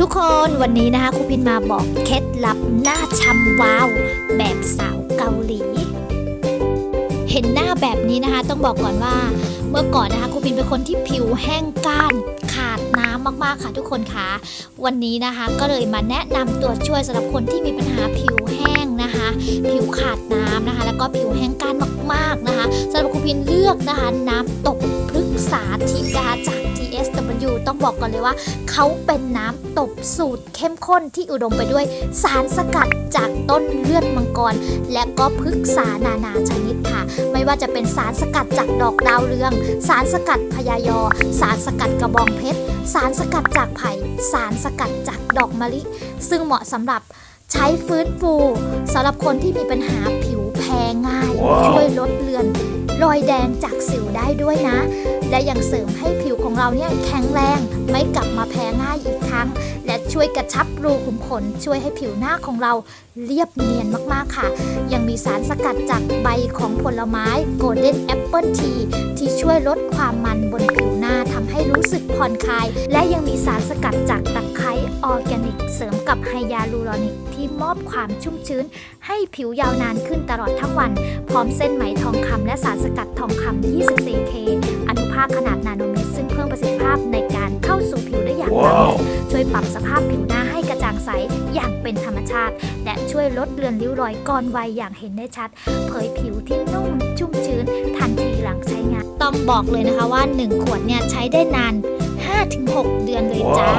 ทุกคนวันนี้นะคะครูพินมาบอกเคล็ดลับหน้าชำวาว แบบสาวเกาหลี เห็นหน้าแบบนี้นะคะ ต้องบอกก่อนว่า เมื่อก่อนนะคะครูพินเป็นคนที่ผิวแห้งก้านขาดน้ำมากๆค่ะทุกคนคะวันนี้นะคะ ก็เลยมาแนะนำตัวช่วยสำหรับคนที่มีปัญหาผิวแห้งนะคะ ผิวขาดน้ำนะคะ แล้วก็ผิวแห้งก้านมากๆนะคะสำหรับครูพินเลือกนะคะน้ำตกพฤกษาธิดาจา ต้องบอกก่อนเลยว่า เขาเป็นน้ำตบสูตรเข้มข้นที่อุดมไปด้วยสารสกัดจากต้นเลือดมังกร และก็พฤกษานานาชนิดค่ะ ไม่ว่าจะเป็นสารสกัดจากดอกดาวเรือง สารสกัดพยายอ สารสกัดกระบองเพชร สารสกัดจากไผ่ สารสกัดจากดอกมะลิ ซึ่งเหมาะสำหรับใช้ฟื้นฟูสำหรับคนที่มีปัญหาผิวแพ้ง่าย ช่วยลดเลือน รอยแดงจากสิวได้ด้วยนะ และยังเสริมให้ผิวของเราเนี่ยแข็งแรง ไม่กลับมาแพ้ง่ายอีกครั้ง และช่วยกระชับรูขุมขนช่วยให้ผิวหน้าของเราเรียบเนียนมากๆค่ะ ยังมีสารสกัดจากใบของผลไม้ Golden Apple Tea ที่ช่วยลดความมันบนผิวหน้าทำให้รู้สึกผ่อนคลาย และยังมีสารสกัดจากตะไคร้ออร์แกน เสริมกับไฮยาลูรอนิกที่มอบความชุ่มชื้น ให้ผิวยาวนานขึ้นตลอดทั้งวัน พร้อมเส้นไหมทองคำและสารสกัดทองคำ 24K อนุภาคขนาดนาโนเมตร ซึ่งเพิ่มประสิทธิภาพในการเข้าสู่ผิวได้อย่างรวดเร็วช่วยปรับสภาพผิวหน้าให้กระจ่างใสอย่างเป็นธรรมชาติ และช่วยลดเลือนริ้วรอยก่อนวัยอย่างเห็นได้ชัด เผยผิวที่นุ่มชุ่มชื้น ทันทีหลังใช้งาน ต้องบอกเลยนะคะว่า 1 ขวดเนี่ยใช้ได้นาน 5-6 เดือนเลยจ้า